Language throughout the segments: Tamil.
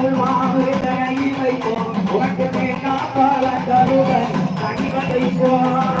போல் மாவிரையில் வைப்போம் உனக்கு மேல் காப்பாள கருவன் கனிவதை போல்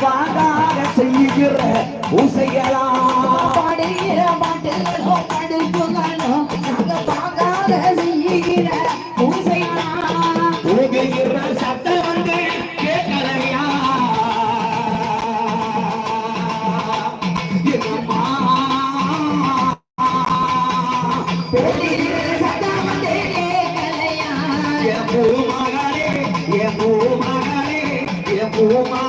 பாடாக செய்கிற உசையலா. பாடுகிற மகளே என் பூ மகளே என் பூ மகளே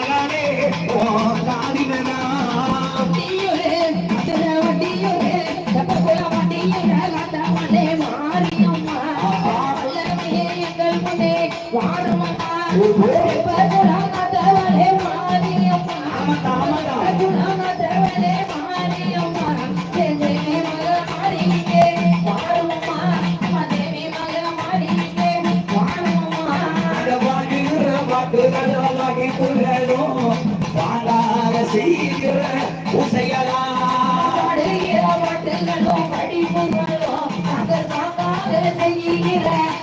你嘞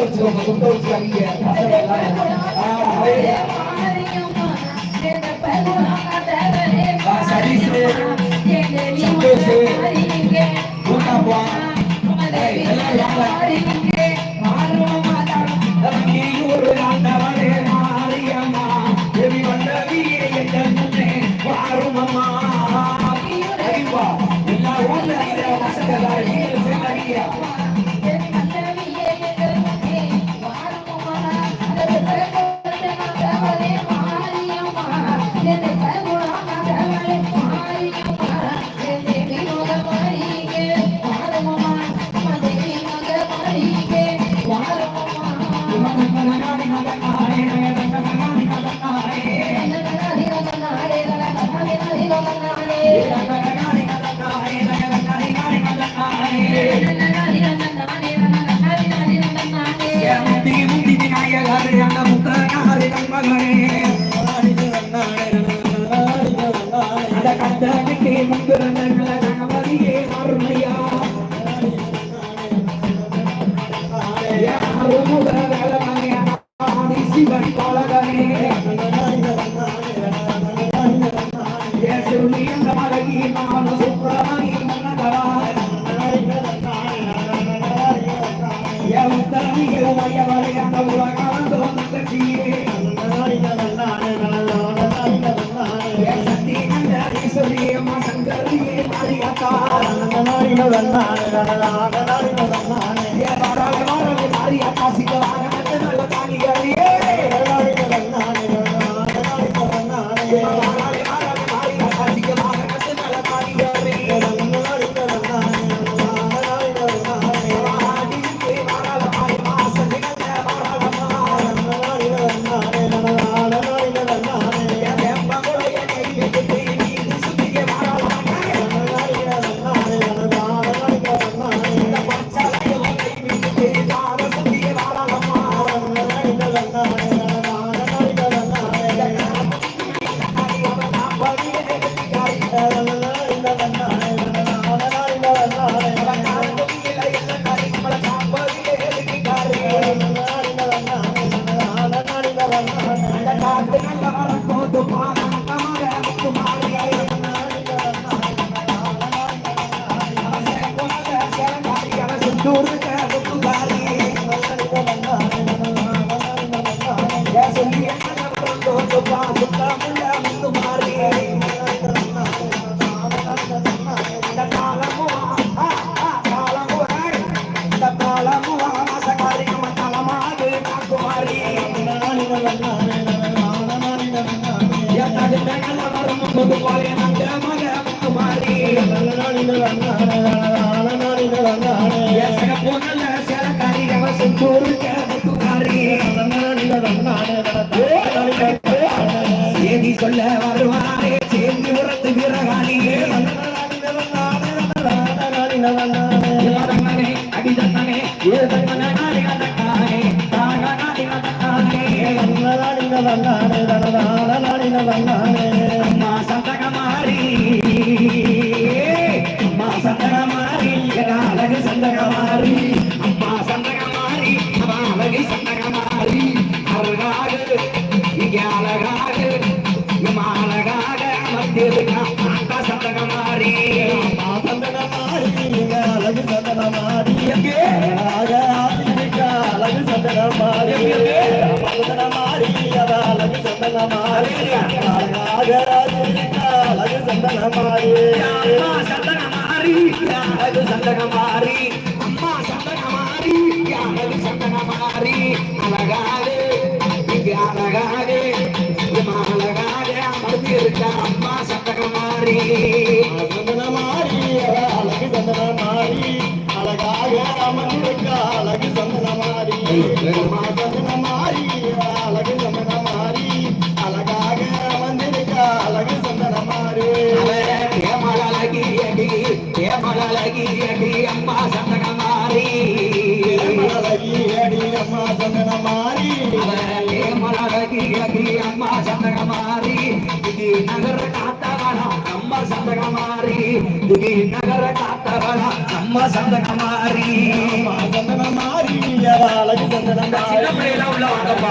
வச்சிருக்கோம் குண்ட வச்சு அடிக்க Yeah. அந்த கந்தனுக்கு முந்திருந்த பாட சந்தனமாரி அழகு அம்மா சந்தனமாரி அழகு சந்தனமாரி அழகாக இங்க அழகாக இம்மா அமர்ந்து இருக்க அம்மா சந்தனமாரி அழகாக அமர்ந்திருக்க அழகு சந்தன மாறி சந்தன மாறி. அம்மா சந்தனமாரி இது நகர காத்தவனா அம்மா சந்தனமாரி இது நகர காத்தவனா அம்மா சந்தன மாறி அழகு பிள்ளைல உள்ள வாங்கப்பா.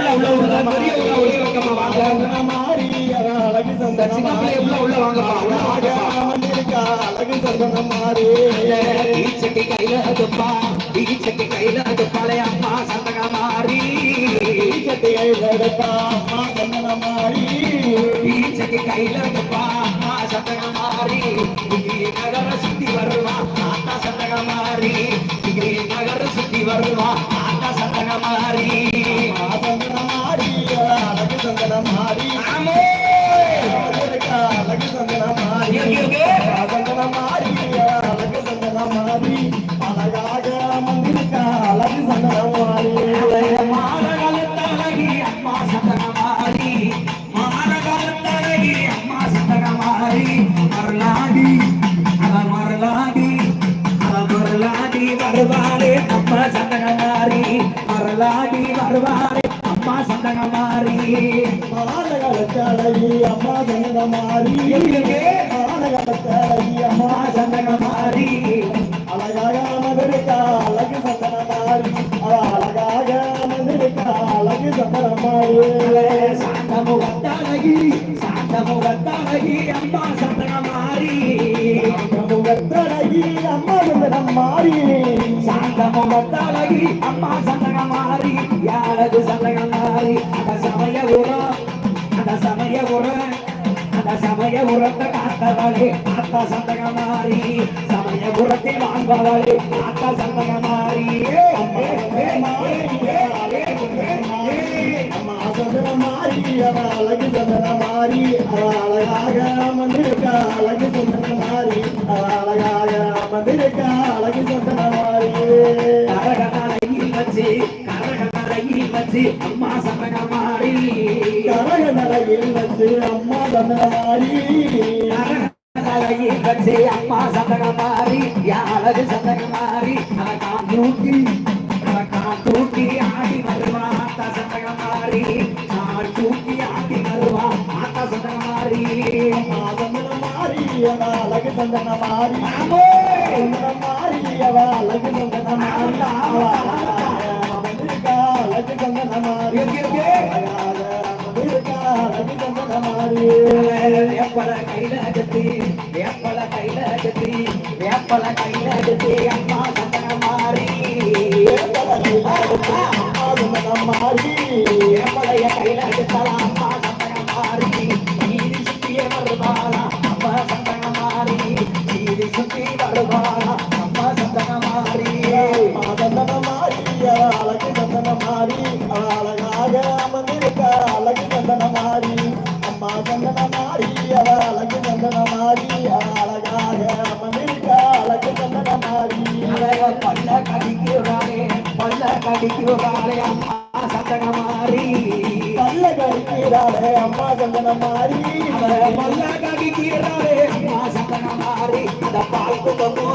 உள்ள உள்ள பெரியவங்க ஒளி வைக்கமா வாங்க சந்தன மாறி அழகு பிள்ளை உள்ள உள்ள வாங்கப்பா. உள்ள வாங்கப்பா. அழகு சந்தன மாறி ஈச்சட்டி கையில துப்பா. ஈச்சட்டி கையில துப்பாலே அம்மா சந்தகமாரி சட்டியை எடுப்பா அம்மா சந்தன மாறி ஈச்சட்டி கையில துப்பா அம்மா சந்தகமாரி இங்கே நகர சுத்தி அம்மா சந்தனமாரி மரளாடி வருவாரே. அம்மா சந்தனமாரி ஆலகாலத்தழகி அம்மா சந்தன மாறி. ஆலகாலத்தழகி அம்மா அம்மா சந்தனமாரி அழகாக அமர்ந்திருக்கா அழகு சந்தன மாறி. அழகாக அமர்ந்திருக்கா அழகு சந்தன மாறி. சாந்தமுகத்தழகி சாந்தமுகத்தழகி அம்மா சந்தனமாரி சாந்தமுகத்தழகி அம்மா சந்தகம் மாறி யாரது சந்தகம் மாறி அந்த சமய உரம் அந்த சமய உரம் அந்த சமய உரத்தை காத்தவளே ஆத்தா சந்தகம் மாறி சமய உரத்தை வாழ்பவளே ஆத்தா சந்தகம் மாறி அழகு சந்தன மாறி அவ அழகாக அமர்ந்திருக்கா அழகு சந்தன மாறி அவ அழகாக அமர்ந்திருக்கா அழகு சந்தன மாறி கரகதலையில் வச்சு கரகதலையில் வச்சு அம்மா சந்தனமாரி கரக வச்சு அம்மா சந்தன மாறி வச்சு அம்மா சந்தனமாரி யாரது சந்தனமாரி அவன் தூக்கி அவன் தூக்கி ஆடி வருவா நான் தூக்கி ஆடி வருவா சந்தன மாறி அவ அழகு சந்தன மாறி! சந்தன மாறி அவ அழகு சந்தன மாறி அமர்ந்திருக்கா அழகு சந்தன மாறி அழகு சந்தன மாறி வேப்பல கையில கட்டி வேப்பல கையில கட்டி வேப்பல கையில கட்டி அம்மா சந்தனமாரி வேப்பலைய கையில பல்ல கடிக்கிறாளே அம்மா சந்தனமாரி அம்மா சந்தன மாறி அவ பல்ல கடிக்கிறாளே அம்மா சந்தனமாரி அந்த பால் குடமோ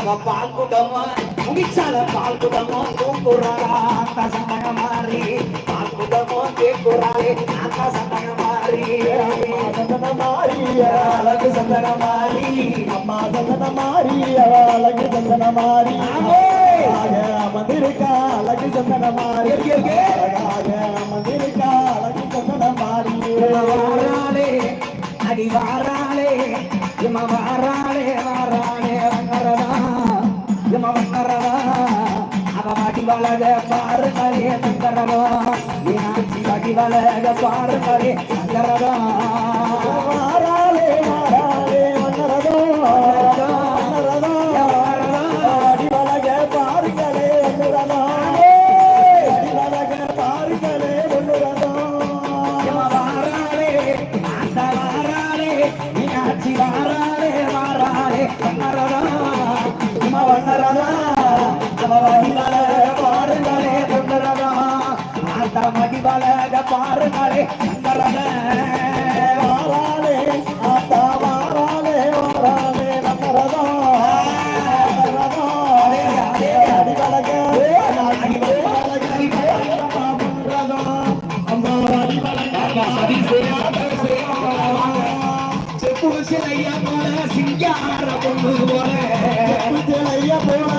அவ பால் குடமோ முடிச்சால பால் குடமோ தூக்குறாளா அந்த சந்தனமாரி பால் குடமோ கேக்குறாளே அந்த சந்தனமாரி சந்தன மாறி அழகு சந்தனமாரி அம்மா சந்தன மாறி அழகு சந்தன மாறி அமர்ந்திருக்கா அழகு சந்தன மாறி அமர்ந்திருக்கா அழகு சந்தன மாறி வாராளே அடி வாராளே இம வாராளே வாராளே வங்கரதா இம வங்கரதா அவ அடி வளக பாருங்களே வங்கரதா மீனாட்சி அடி வளக பாருங்களே வங்கரதா வாராளே வாராளே அடிவலக சிங்கார பொண்ணு போல. புஜலைய போல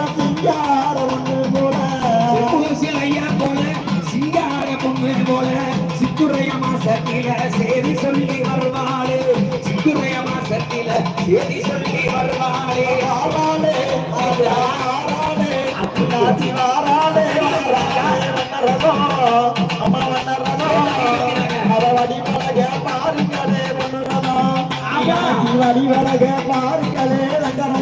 அம்மாச்சி பார்க்கலே வலக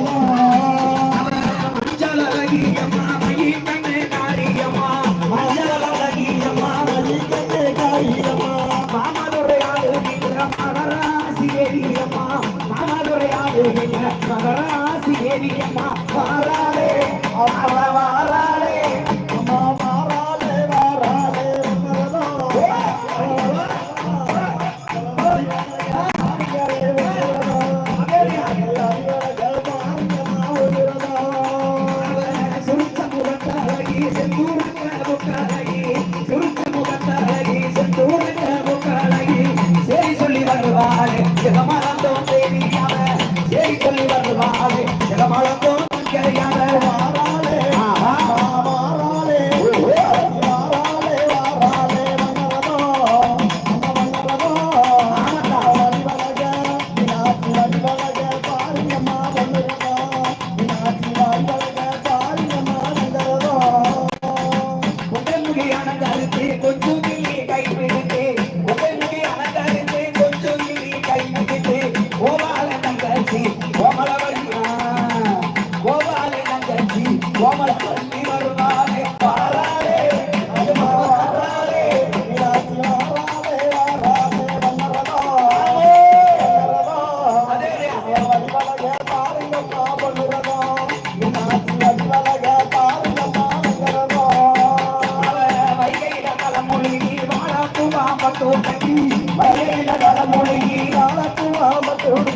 மொழி ராலக்குமாமத்தோடு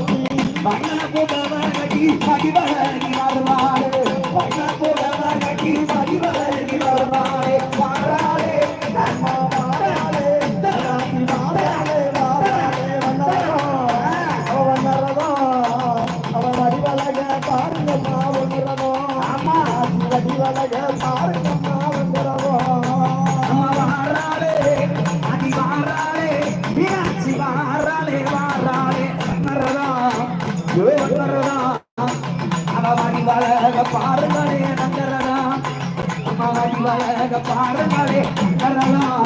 மன்னன குமாரி மகிவர பாரமலே பாரமலே பாரமலே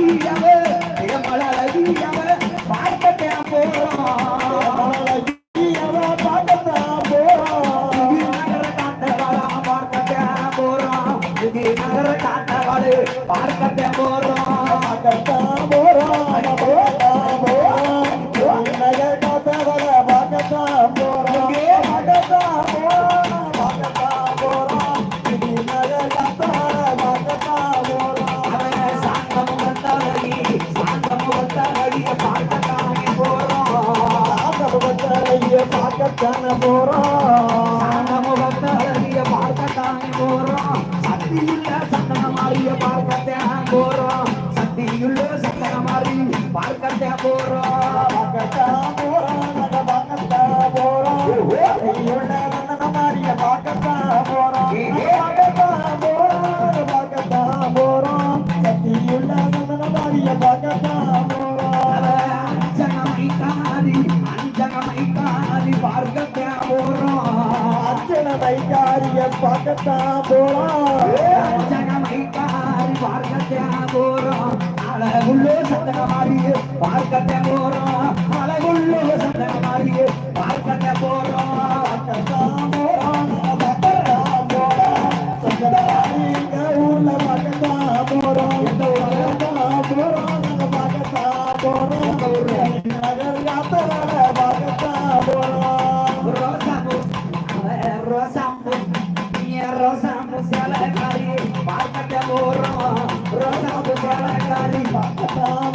Yeah. போறோம். சக்தியுள்ள சக்கர மாறி பார்க்கட்டா போறோம். பார்க்கட்டா போறோம் நாங்க பார்க்கட்டா போறோம் சக்தியுள்ள நந்தன மாறிய பார்க்கட்டா போறோம் போறோம். பார்க்கத்தேனா போறோம் அழகுள்ளோ சத்தன மாதிரி பார்க்கத்தே போறோம்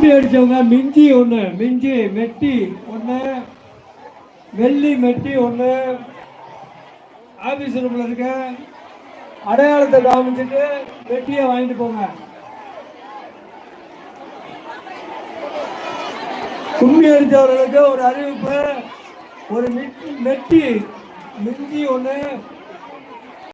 கும்பி அடித்தவங்க மிஞ்சி ஒன்று மிஞ்சி மெட்டி ஒன்று வெள்ளி மெட்டி ஒன்று ஆஃபீஸ் ரூமில் இருக்க அடையாளத்தை காமிச்சிட்டு மெட்டியை வாங்கிட்டு போங்க. கும்பி அடித்தவர்களுக்கு ஒரு அறிவிப்பு ஒரு மெட்டி மெட்டி மிஞ்சி ஒன்று